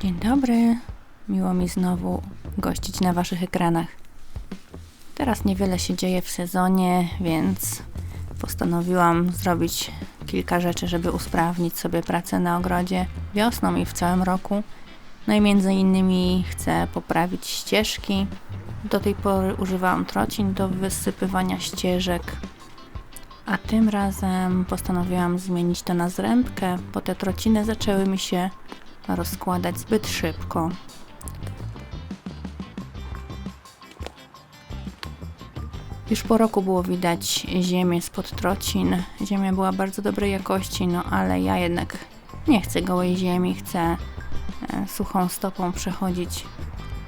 Dzień dobry. Miło mi znowu gościć na Waszych ekranach. Teraz niewiele się dzieje w sezonie, więc postanowiłam zrobić kilka rzeczy, żeby usprawnić sobie pracę na ogrodzie wiosną i w całym roku. No i między innymi chcę poprawić ścieżki. Do tej pory używałam trocin do wysypywania ścieżek, a tym razem postanowiłam zmienić to na zrębkę, bo te trociny zaczęły mi się rozkładać zbyt szybko. Już po roku było widać ziemię spod trocin. Ziemia była bardzo dobrej jakości, no ale ja jednak nie chcę gołej ziemi, chcę e, suchą stopą przechodzić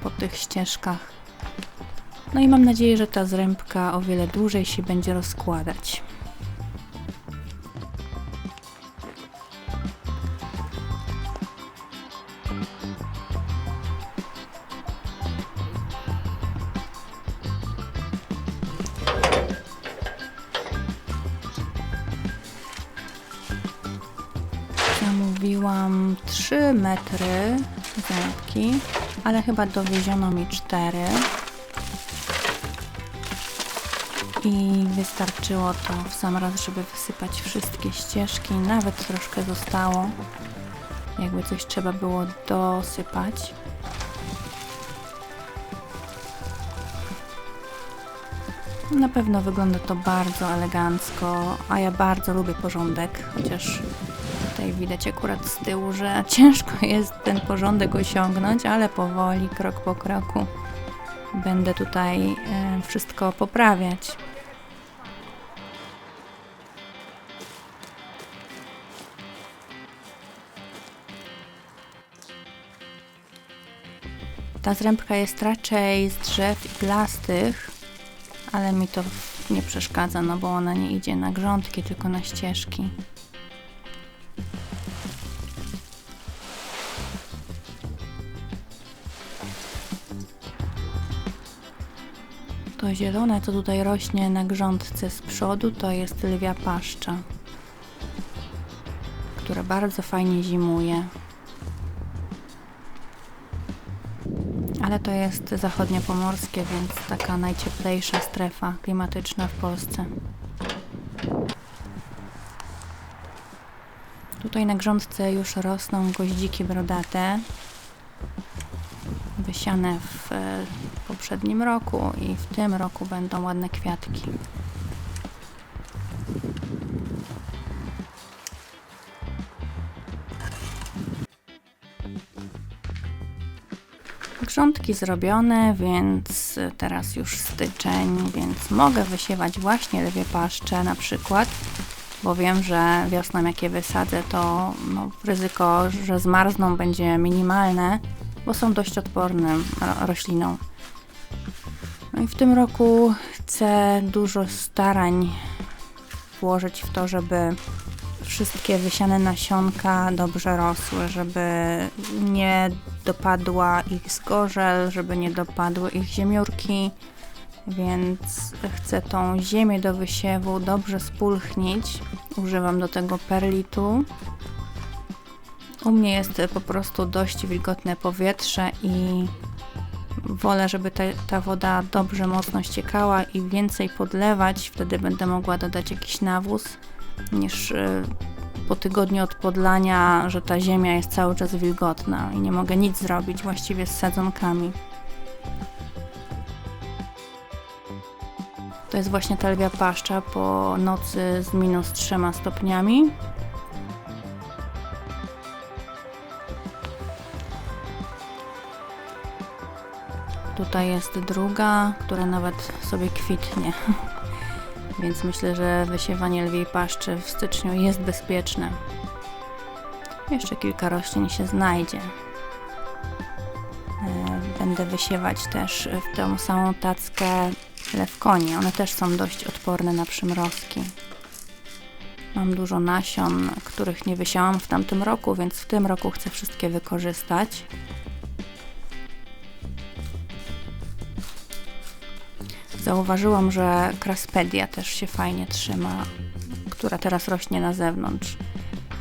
po tych ścieżkach. No i mam nadzieję, że ta zrębka o wiele dłużej się będzie rozkładać. Zamówiłam 3 metry zębki, ale chyba dowieziono mi 4. I wystarczyło to w sam raz, żeby wysypać wszystkie ścieżki. Nawet troszkę zostało. Jakby coś trzeba było dosypać. Na pewno wygląda to bardzo elegancko, a ja bardzo lubię porządek, chociaż tutaj widać akurat z tyłu, że ciężko jest ten porządek osiągnąć, ale powoli, krok po kroku będę tutaj e, wszystko poprawiać. Ta zrębka jest raczej z drzew iglastych, ale mi to nie przeszkadza, no bo ona nie idzie na grządki, tylko na ścieżki. To zielone, co tutaj rośnie na grządce z przodu, to jest lwia paszcza, która bardzo fajnie zimuje. Ale to jest zachodnie pomorskie, więc taka najcieplejsza strefa klimatyczna w Polsce. Tutaj na grządce już rosną goździki brodate, wysiane w e, poprzednim roku i w tym roku będą ładne kwiatki. Grządki zrobione, więc teraz już styczeń, więc mogę wysiewać właśnie lwie paszcze na przykład, bo wiem, że wiosną jak je wysadzę, to no, ryzyko, że zmarzną będzie minimalne, bo są dość odpornym ro- rośliną. No i w tym roku chcę dużo starań włożyć w to, żeby wszystkie wysiane nasionka dobrze rosły, żeby nie dopadła ich zgorzel, żeby nie dopadły ich ziemiórki, więc chcę tą ziemię do wysiewu dobrze spulchnić. Używam do tego perlitu. U mnie jest po prostu dość wilgotne powietrze i wolę, żeby ta, ta woda dobrze mocno ściekała i więcej podlewać, wtedy będę mogła dodać jakiś nawóz niż y, po tygodniu od podlania, że ta ziemia jest cały czas wilgotna i nie mogę nic zrobić właściwie z sadzonkami. To jest właśnie ta lwia paszcza po nocy z minus trzema stopniami. Tutaj jest druga, która nawet sobie kwitnie. Więc myślę, że wysiewanie lwiej paszczy w styczniu jest bezpieczne. Jeszcze kilka roślin się znajdzie. E, Będę wysiewać też w tą samą tackę lewkonie. One też są dość odporne na przymrozki. Mam dużo nasion, których nie wysiałam w tamtym roku, więc w tym roku chcę wszystkie wykorzystać. Zauważyłam, że kraspedia też się fajnie trzyma, która teraz rośnie na zewnątrz.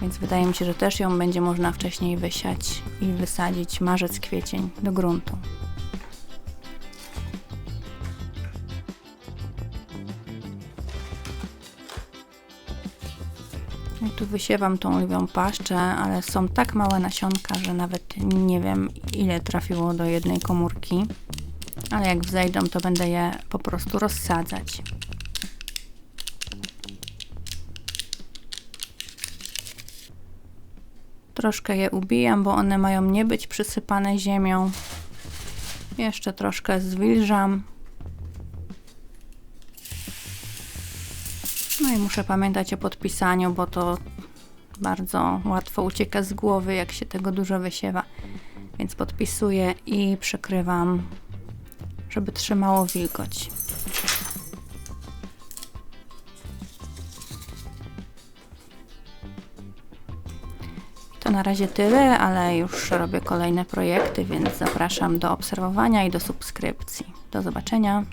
Więc wydaje mi się, że też ją będzie można wcześniej wysiać i wysadzić marzec, kwiecień do gruntu. I tu wysiewam tą lwią paszczę, ale są tak małe nasionka, że nawet nie wiem ile trafiło do jednej komórki. Ale jak wzejdą, to będę je po prostu rozsadzać. Troszkę je ubijam, bo one mają nie być przysypane ziemią. Jeszcze troszkę zwilżam. No i muszę pamiętać o podpisaniu, bo to bardzo łatwo ucieka z głowy, jak się tego dużo wysiewa. Więc podpisuję i przykrywam, żeby trzymało wilgoć. To na razie tyle, ale już robię kolejne projekty, więc zapraszam do obserwowania i do subskrypcji. Do zobaczenia.